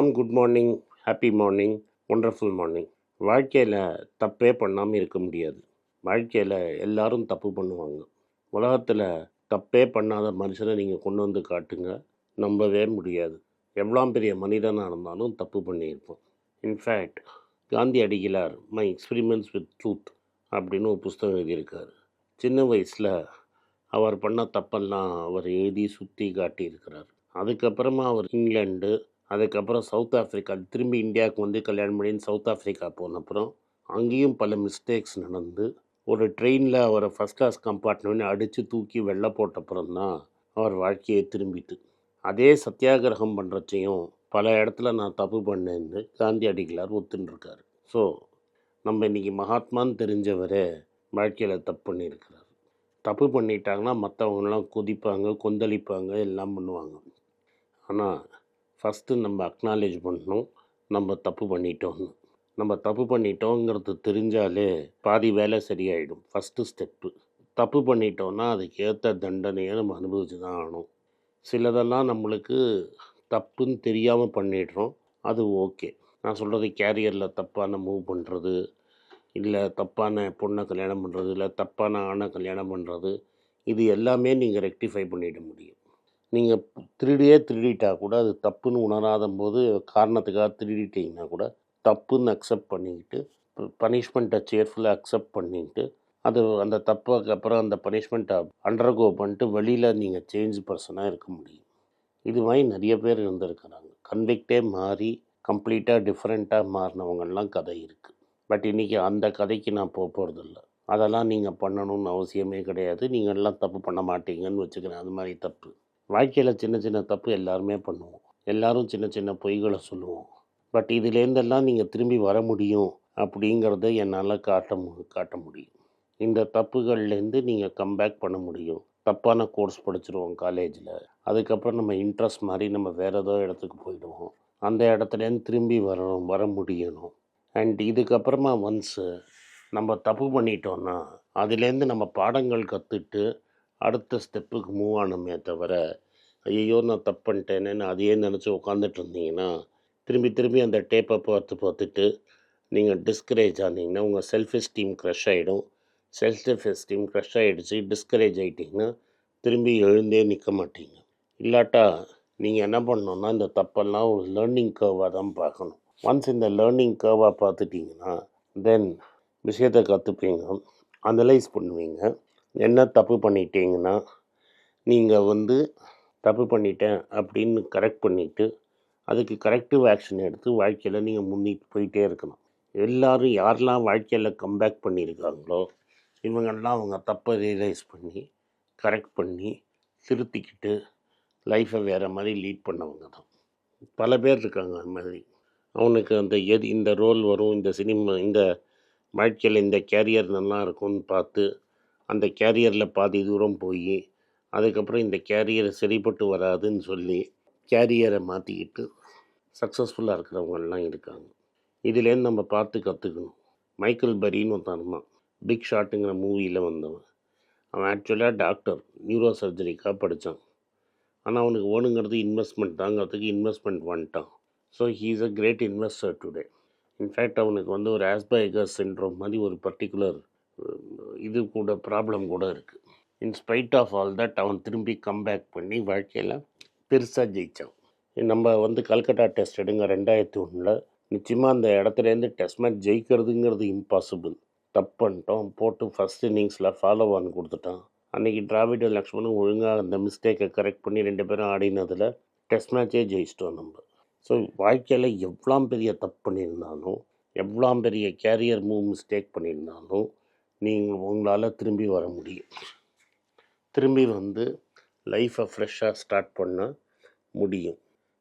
வணக்கம் good morning happy morning wonderful morning வாழ்க்கையில் தப்பே பண்ணாமல் இருக்க முடியாது. வாழ்க்கையில் எல்லாரும் தப்பு பண்ணுவாங்க. உலகத்தில் தப்பே பண்ணாத மனுஷனை நீங்கள் கொண்டு வந்து காட்டுங்க. நம்பவே முடியாது. எவ்வளோ பெரிய மனிதனாக இருந்தாலும் தப்பு பண்ணியிருப்போம். In fact Gandhi Adigalar my experiments with truth அப்படின்னு ஒரு புஸ்தகம் எழுதியிருக்கார். சின்ன வயசில் அவர் பண்ண தப்பெல்லாம் அவர் எழுதி சுற்றி காட்டியிருக்கிறார். அதுக்கப்புறமா அவர் இங்கிலாண்டு அதுக்கப்புறம் சவுத் ஆஃப்ரிக்கா திரும்பி இந்தியாவுக்கு வந்து கல்யாணம் பண்ணி சவுத் ஆஃப்ரிக்கா போன அப்புறம் அங்கேயும் பல மிஸ்டேக்ஸ் நடந்து ஒரு ட்ரெயினில் அவரை ஃபஸ்ட் கிளாஸ் கம்பார்ட்மெண்ட் அடித்து தூக்கி வெளில போட்டப்புறம் தான் அவர் வாழ்க்கையை திரும்பிட்டு. அதே சத்தியாகிரகம் பண்ணுறச்சையும் பல இடத்துல நான் தப்பு பண்ணேன்னு காந்தி அடிகளார் ஒத்துன்னு ஸோ நம்ம இன்றைக்கி மகாத்மான்னு தெரிஞ்சவரே வாழ்க்கையில் தப்பு பண்ணியிருக்கிறார். தப்பு பண்ணிட்டாங்கன்னா மற்றவங்களாம் குதிப்பாங்க கொந்தளிப்பாங்க எல்லாம் பண்ணுவாங்க. ஆனால் ஃபஸ்ட்டு நம்ம அக்னாலேஜ் பண்ணணும். நம்ம தப்பு பண்ணிட்டோம்னு. நம்ம தப்பு பண்ணிட்டோங்கிறது தெரிஞ்சாலே பாதி வேலை சரியாயிடும். ஃபஸ்ட்டு ஸ்டெப்பு தப்பு பண்ணிட்டோன்னா அதுக்கு ஏற்ற தண்டனையை நம்ம அனுபவிச்சு தான் ஆகணும். சிலதெல்லாம் நம்மளுக்கு தப்புன்னு தெரியாமல் பண்ணிடுறோம். அது ஓகே. நான் சொல்கிறது கேரியரில் தப்பான மூவ் பண்ணுறது இல்லை தப்பான பொண்ணை கல்யாணம் பண்ணுறது இல்லை தப்பான ஆணை கல்யாணம் பண்ணுறது இது எல்லாமே நீங்கள் ரெக்டிஃபை பண்ணிட முடியும். நீங்கள் திருடியே திருடிட்டா கூட அது தப்புன்னு உணராத போது காரணத்துக்காக திருடிட்டீங்கன்னா கூட தப்புன்னு அக்செப்ட் பண்ணிக்கிட்டு பனிஷ்மெண்ட்டை சேர்ஃபுல்லாக அக்செப்ட் பண்ணிக்கிட்டு அது அந்த தப்புக்கு அப்புறம் அந்த பனிஷ்மெண்ட்டை அண்டர்கோ பண்ணிட்டு வெளியில் நீங்கள் சேஞ்ச் பர்சனாக இருக்க முடியும். இது மாதிரி நிறைய பேர் இருந்திருக்கிறாங்க. கன்விக்டே மாறி கம்ப்ளீட்டாக டிஃப்ரெண்ட்டாக மாறினவங்கள்லாம் கதை இருக்குது பட் இன்றைக்கி அந்த கதைக்கு நான் போக போகிறதில்ல அதெல்லாம் நீங்கள் பண்ணணும்னு அவசியமே கிடையாது. நீங்கள் எல்லாம் தப்பு பண்ண மாட்டீங்கன்னு வச்சுக்கிறேன். அது மாதிரி தப்பு. வாழ்க்கையில் சின்ன சின்ன தப்பு எல்லாருமே பண்ணுவோம். எல்லாரும் சின்ன சின்ன பொய்களை சொல்லுவோம். பட் இதுலேருந்தெல்லாம் நீங்கள் திரும்பி வர முடியும் அப்படிங்கிறத என்னால் காட்ட மு காட்ட முடியும். இந்த தப்புகள்லேருந்து நீங்கள் கம்பேக் பண்ண முடியும். தப்பான கோர்ஸ் படிச்சிருவோம் காலேஜில் அதுக்கப்புறம் நம்ம இன்ட்ரெஸ்ட் மாதிரி நம்ம வேறு ஏதோ இடத்துக்கு போயிடுவோம். அந்த இடத்துலேருந்து திரும்பி வரணும் வர முடியணும். அண்ட் இதுக்கப்புறமா ஒன்ஸு நம்ம தப்பு பண்ணிட்டோன்னா அதுலேருந்து நம்ம பாடங்கள் கற்றுட்டு அடுத்த ஸ்டெப்புக்கு மூவ் ஆனோமே தவிர ஐயோ நான் தப்பு பண்ணிட்டேனேன்னு அதையே நினச்சி உட்காந்துட்டு இருந்தீங்கன்னா திரும்பி திரும்பி அந்த டேப்பை பார்த்து பார்த்துட்டு நீங்கள் டிஸ்கரேஜ் ஆனீங்கன்னா உங்கள் செல்ஃப் எஸ்டீம் க்ரஷ் ஆகிடும் செல்ஃப் எஸ்டீம் க்ரஷ் ஆகிடுச்சு டிஸ்கரேஜ் ஆகிட்டிங்கன்னா திரும்பி எழுந்தே நிற்க மாட்டீங்க. இல்லாட்டா நீங்கள் என்ன பண்ணணுன்னா இந்த தப்பெல்லாம் ஒரு லேர்னிங் கர்வாக தான் பார்க்கணும். ஒன்ஸ் இந்த லேர்னிங் கர்வாக பார்த்துட்டிங்கன்னா தென் விஷயத்தை கற்றுப்பீங்க அனலைஸ் பண்ணுவீங்க. என்ன தப்பு பண்ணிட்டீங்கன்னா நீங்கள் வந்து தப்பு பண்ணிட்டேன் அப்படின்னு கரெக்ட் பண்ணிவிட்டு அதுக்கு கரெக்டிவ் ஆக்ஷன் எடுத்து வாழ்க்கையில் நீங்கள் முன்னிட்டு போயிட்டே இருக்கணும். எல்லோரும் யாரெல்லாம் வாழ்க்கையில் கம்பேக் பண்ணியிருக்காங்களோ இவங்கெல்லாம் அவங்க தப்பை ரியலைஸ் பண்ணி கரெக்ட் பண்ணி திருத்திக்கிட்டு லைஃப்பை வேறு மாதிரி லீட் பண்ணவங்க தான். பல பேர் இருக்காங்க அந்த மாதிரி. அவனுக்கு அந்த எது இந்த ரோல் வரும் இந்த சினிமா இந்த வாழ்க்கையில் இந்த கேரியர் நல்லா இருக்கும்னு பார்த்து அந்த கேரியரில் பாதி தூரம் போய் அதுக்கப்புறம் இந்த கேரியர் சரிப்பட்டு வராதுன்னு சொல்லி கேரியரை மாற்றிக்கிட்டு சக்ஸஸ்ஃபுல்லாக இருக்கிறவங்கெல்லாம் இருக்காங்க. இதுலேருந்து நம்ம பார்த்து கற்றுக்கணும் மைக்கேல் பரின்னு ஒருத்தன் பிக் ஷாட்டுங்கிற மூவியில் வந்தவன். அவன் ஆக்சுவலாக டாக்டர் நியூரோ சர்ஜரிக்காக படித்தான் ஆனால் அவனுக்கு ஓணுங்கிறது இன்வெஸ்ட்மெண்ட் தாங்கிறதுக்கு இன்வெஸ்ட்மெண்ட் வந்துட்டான். So he is a great investor today in fact அவனுக்கு வந்து ஒரு ஆஸ்பைகர் சின்ட்ரோம் மாதிரி ஒரு பர்டிகுலர் இது கூட ப்ராப்ளம் கூட இருக்குது இன்ஸ்பைட் ஆஃப் ஆல் தட் அவன் திரும்பி கம்பேக் பண்ணி வாழ்க்கையில் பெருசாக ஜெயித்தான் நம்ம வந்து கல்கட்டா டெஸ்ட் எடுங்க ரெண்டாயிரத்தி ஒன்றில் நிச்சயமாக அந்த இடத்துலேருந்து டெஸ்ட் மேட்ச் ஜெயிக்கிறதுங்கிறது இம்பாசிபிள் தப்பு பண்ணிட்டோம் போட்டு ஃபஸ்ட் இன்னிங்ஸில் ஃபாலோ ஆன் கொடுத்துட்டான். அன்றைக்கி டிராவிட் லக்ஷ்மணும் ஒழுங்காக அந்த மிஸ்டேக்கை கரெக்ட் பண்ணி ரெண்டு பேரும் ஆடினதில் டெஸ்ட் மேட்சே ஜெயிச்சிட்டோம் நம்ம. ஸோ வாழ்க்கையில் எவ்வளோ பெரிய தப்பு பண்ணியிருந்தாலும் எவ்வளோ பெரிய கேரியர் மூவ் மிஸ்டேக் பண்ணியிருந்தாலும் நீங்கள் உங்களால் திரும்பி வர முடியும். திரும்பி வந்து லைஃப்பை ஃப்ரெஷ்ஷாக ஸ்டார்ட் பண்ண முடியும்.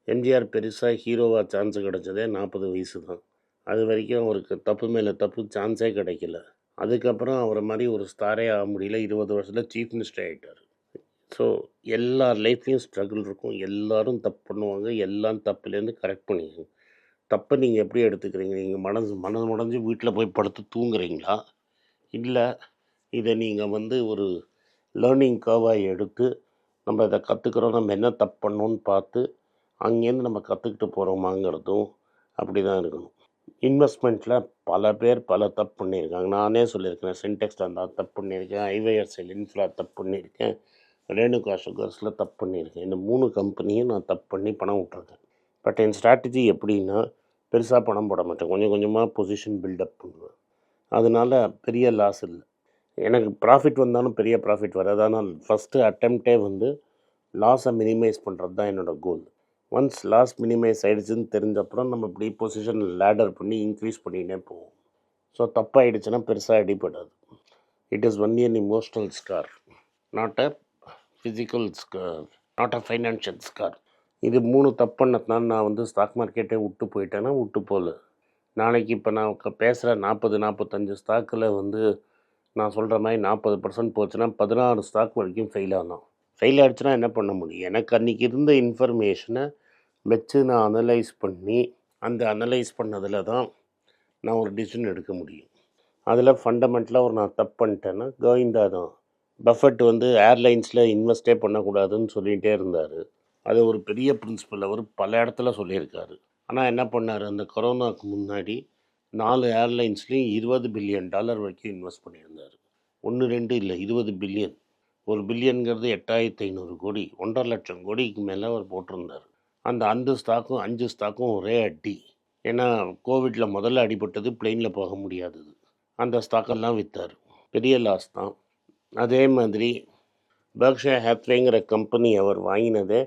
எம்ஜிஆர் பெருசாக ஹீரோவாக சான்ஸ் கிடச்சதே நாற்பது வயசு தான் அது வரைக்கும் அவருக்கு தப்பு மேலே தப்பு சான்ஸே கிடைக்கல. அதுக்கப்புறம் அவரை மாதிரி ஒரு ஸ்டாரே ஆக முடியல. இருபது வருஷத்தில் சீஃப் மினிஸ்டர் ஆகிட்டார் ஸோ எல்லா லைஃப்லேயும் ஸ்ட்ரகிள் இருக்கும். எல்லாரும் தப்பு பண்ணுவாங்க. எல்லாம் தப்புலேருந்து கரெக்ட் பண்ணிக்கோங்க. தப்பை நீங்கள் எப்படி எடுத்துக்கிறீங்க? நீங்கள் மனசு மனது முடஞ்சு வீட்டில் போய் படுத்து தூங்குறீங்களா? இல்லை இதை நீங்கள் வந்து ஒரு லேர்னிங் கர்வாக எடுத்து நம்ம இதை கற்றுக்குறோம் நம்ம என்ன தப்பு பண்ணோன்னு பார்த்து அங்கேருந்து நம்ம கற்றுக்கிட்டு போகிறோமாங்கிறதும் அப்படி தான் இருக்கணும். இன்வெஸ்ட்மெண்ட்டில் பல பேர் பல தப்பு பண்ணியிருக்காங்க. நானே சொல்லியிருக்கேன் சின்டெக்ஸ் இருந்தால் தப்பு பண்ணியிருக்கேன் ஐவைஎஸ்எல் இன்ஃப்ளா தப்பு பண்ணியிருக்கேன் ரேணுகா சுகர்ஸில் தப்பு பண்ணியிருக்கேன். இந்த மூணு கம்பெனியும் நான் தப்பு பண்ணி பணம் விட்ருக்கேன் பட் என் ஸ்ட்ராட்டஜி எப்படின்னா பெருசாக பணம் போட மாட்டேன். கொஞ்சம் கொஞ்சமாக பொசிஷன் பில்டப் பண்ணுவேன். அதனால பெரிய லாஸ் இல்லை. எனக்கு ப்ராஃபிட் வந்தாலும் பெரிய ப்ராஃபிட் வராது. ஆனால் ஃபஸ்ட்டு அட்டெம்ப்டே வந்து லாஸை மினிமைஸ் பண்ணுறது தான் என்னோடய கோல் ஒன்ஸ் லாஸ் மினிமைஸ் ஆகிடுச்சுன்னு தெரிஞ்சப்புறம் நம்ம இப்படி பொசிஷன் லேடர் பண்ணி இன்க்ரீஸ் பண்ணினே போவோம். ஸோ தப்பாகிடுச்சுன்னா பெருசாக அடிபடாது. It is only an emotional scar not a physical scar not a financial scar இது மூணு தப்பு பண்ணதுனால நான் வந்து ஸ்டாக் மார்க்கெட்டே விட்டு போயிட்டேன்னா விட்டு போகல. நாளைக்கு இப்போ நான் பேசுகிற நாற்பது நாற்பத்தஞ்சு ஸ்டாக்கில் வந்து நான் சொல்கிற மாதிரி நாற்பது பர்சன்ட் போச்சுன்னா பதினாறு ஸ்டாக் வரைக்கும் ஃபெயில் ஆனோம் ஃபெயில் ஆகிடுச்சுன்னா என்ன பண்ண முடியும்? எனக்கு அன்றைக்கி இருந்த இன்ஃபர்மேஷனை வச்சு நான் அனலைஸ் பண்ணி அந்த அனலைஸ் பண்ணதில் தான் நான் ஒரு டிசிஷன் எடுக்க முடியும். அதில் ஃபண்டமெண்டலாக ஒரு நான் தப்பு பண்ணிட்டேன்னா கோவிந்தா தான். பஃபட் வந்து ஏர்லைன்ஸில் இன்வெஸ்டே பண்ணக்கூடாதுன்னு சொல்லிகிட்டே இருந்தார். அது ஒரு பெரிய பிரின்சிபல் அவர் பல இடத்துல சொல்லியிருக்காரு. ஆனால் என்ன பண்ணார்? அந்த கொரோனாவுக்கு முன்னாடி நாலு ஏர்லைன்ஸ்லேயும் இருபது பில்லியன் டாலர் வரைக்கும் இன்வெஸ்ட் பண்ணியிருந்தார். ஒன்று ரெண்டு இல்லை இருபது பில்லியன். ஒரு பில்லியனுங்கிறது எட்டாயிரத்தி ஐநூறு கோடி. ஒன்றரை லட்சம் கோடிக்கு மேலே அவர் போட்டிருந்தார். அந்த அஞ்சு ஸ்டாக்கும் அஞ்சு ஸ்டாக்கும் ஒரே அடி. ஏன்னா கோவிட்டில் முதல்ல அடிபட்டது பிளெயினில் போக முடியாதது. அந்த ஸ்டாக்கெல்லாம் விற்றார் பெரிய லாஸ் தான். அதே மாதிரி பர்க்ஷா ஹேத்வேங்கிற கம்பெனி அவர் வாங்கினதே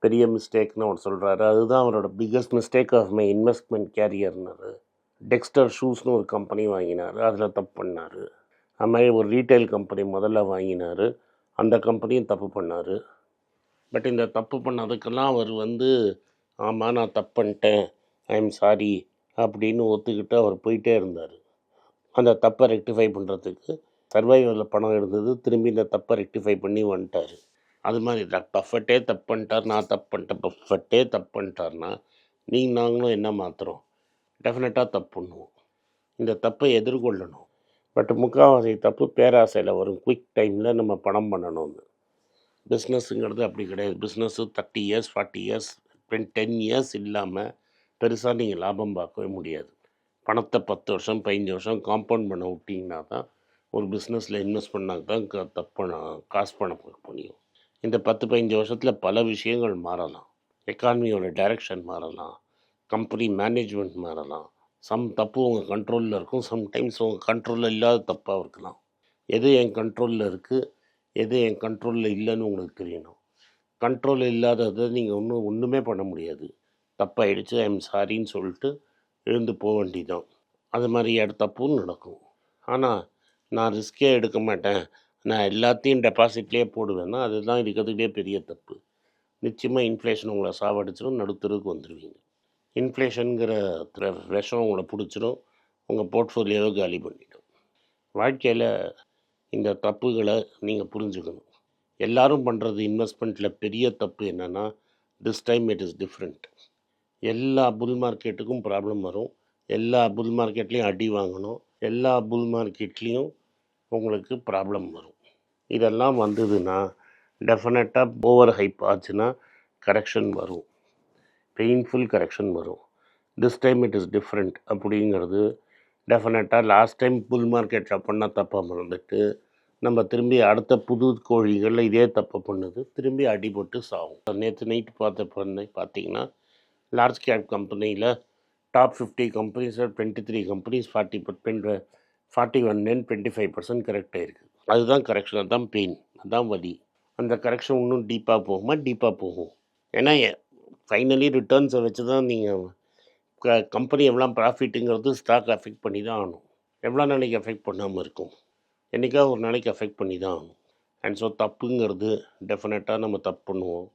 பெரிய மிஸ்டேக்னு அவர் சொல்கிறாரு அதுதான் அவரோட biggest mistake of my investment கேரியர்னாரு Dexter ஷூஸ்னு ஒரு கம்பெனி வாங்கினார். அதில் தப்பு பண்ணார். அது மாதிரி ஒரு ரீட்டைல் கம்பெனி முதல்ல வாங்கினார். அந்த கம்பெனியும் தப்பு பண்ணார். பட் இந்த தப்பு பண்ணதுக்கெல்லாம் அவர் வந்து ஆமாம் நான் தப்பு பண்ணிட்டேன். ஐ எம் சாரி அப்படின்னு ஒத்துக்கிட்டு அவர் போயிட்டே இருந்தார். அந்த தப்பை ரெக்டிஃபை பண்ணுறதுக்கு சர்வைவரில் பணம் இருந்தது. திரும்பி இந்த தப்பை ரெக்டிஃபை பண்ணி வந்துட்டார். அது மாதிரி பஃபட்டே தப்பு பண்ணிட்டார் நான் தப்பு பண்ணிட்டேன். பஃபட்டே தப்பு பண்ணிட்டார்னா நீங்கள் நாங்களும் என்ன மாற்றுறோம் டெஃபினட்டாக தப்பு பண்ணுவோம். இந்த தப்பை எதிர்கொள்ளணும். பட் முக்கால்வாசி தப்பு பேராசையில் வரும். குயிக் டைமில் நம்ம பணம் பண்ணணும்னு. பிஸ்னஸ்ஸுங்கிறது அப்படி கிடையாது. Business thirty years forty years ten years இல்லாமல் பெருசாக நீங்கள் லாபம் பார்க்கவே முடியாது. பணத்தை பத்து வருஷம் பதினஞ்சு வருஷம் காம்பவுண்ட் பண்ண விட்டிங்கன்னா தான் ஒரு பிஸ்னஸில் இன்வெஸ்ட் பண்ணால் தான் க தப்பு காசு பணம் முடியும். இந்த பத்து பதினஞ்சு வருஷத்தில் பல விஷயங்கள் மாறலாம். எக்கானமியோட டைரக்ஷன் மாறலாம். கம்பெனி மேனேஜ்மெண்ட் மாறலாம். சம் தப்பு உங்கள் கண்ட்ரோலில் இருக்கும். சம்டைம்ஸ் உங்கள் கண்ட்ரோலில் இல்லாத தப்பாக இருக்கலாம். எது என் கண்ட்ரோலில் இருக்குது எது என் கண்ட்ரோலில் இல்லைன்னு உங்களுக்கு தெரியணும். கண்ட்ரோல் இல்லாததை நீங்கள் ஒன்றும் ஒன்றுமே பண்ண முடியாது. தப்பாயிடுச்சு ஐ எம் சாரின்னு சொல்லிட்டு எழுந்து போக வேண்டியதான் அது மாதிரி இட நடக்கும். ஆனால் நான் ரிஸ்கே எடுக்க மாட்டேன். நான் எல்லாத்தையும் டெபாசிட்லேயே போடுவேன்னா அதுதான் இருக்கிறதுலே பெரிய தப்பு. நிச்சயமாக இன்ஃப்ளேஷன் உங்களை சாவடிச்சிடும் நடுத்தருக்கு வந்துடுவீங்க இன்ஃப்ளேஷனுங்கிற விஷம் உங்களை பிடிச்சிரும் உங்கள் போர்ட்ஃபோலியோவை காலி பண்ணிடும். வாழ்க்கையில் இந்த தப்புகளை நீங்கள் புரிஞ்சுக்கணும். எல்லாரும் பண்ணுறது இன்வெஸ்ட்மெண்ட்டில் பெரிய தப்பு என்னென்னா this time it is different எல்லா புல் மார்க்கெட்டுக்கும் ப்ராப்ளம் வரும். எல்லா புல் மார்க்கெட்லேயும் அடி வாங்கணும். எல்லா புல் மார்க்கெட்லேயும் உங்களுக்கு ப்ராப்ளம் வரும். இதெல்லாம் வந்ததுன்னா டெஃபினட்டாக ஓவர் ஹைப் ஆச்சுன்னா கரெக்ஷன் வரும். பெயின்ஃபுல் கரெக்ஷன் வரும். This time it is different அப்படிங்கிறது டெஃபினட்டாக லாஸ்ட் டைம் புல் மார்க்கெட்டில் பண்ண தப்பாக மறந்துட்டு நம்ம திரும்பி அடுத்த புது கோழிகளில் இதே தப்பை பண்ணுது திரும்பி அடிபட்டு சாகும் நேற்று நைட்டு பார்த்த பண்ண பார்த்தீங்கன்னா லார்ஜ் கேப் கம்பெனியில் டாப் ஃபிஃப்டி கம்பெனிஸில் twenty three companies forty percent forty one twenty five percent கரெக்டாக இருக்குது அதுதான் கரெக்ஷன் அதுதான் பெயின் அதுதான் வலி. அந்த கரெக்ஷன் இன்னும் டீப்பாக போகுமா? டீப்பாக போகும். ஏன்னா ஃபைனலி ரிட்டர்ன்ஸை வச்சு தான் நீங்கள் க கம்பெனி எவ்வளோ ப்ராஃபிட்டுங்கிறது ஸ்டாக் அஃபெக்ட் பண்ணி தான் ஆகணும். எவ்வளோ நாளைக்கு அஃபெக்ட் பண்ணாமல் இருக்கும்? என்றைக்கா ஒரு நாளைக்கு அஃபெக்ட் பண்ணி தான் ஆகணும். அண்ட் ஸோ தப்புங்கிறது டெஃபினட்டாக நம்ம தப்பு பண்ணுவோம்.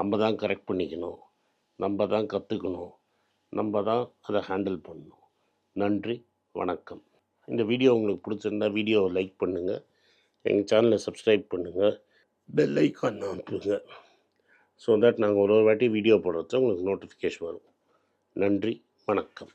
நம்ம தான் கரெக்ட் பண்ணிக்கணும். நம்ம தான் கற்றுக்கணும் நம்ம தான் அதை ஹேண்டில் பண்ணணும். நன்றி வணக்கம். இந்த வீடியோ உங்களுக்கு பிடிச்சிருந்தா வீடியோவை லைக் பண்ணுங்கள் எங்கள் சேனலை சப்ஸ்கிரைப் பண்ணுங்கள் பெல் ஐக்கான் அனுப்புங்க ஸோ தட் நாங்கள் ஒரு ஒரு வாட்டி வீடியோ போடுறது உங்களுக்கு நோட்டிஃபிகேஷன் வரும். நன்றி வணக்கம்.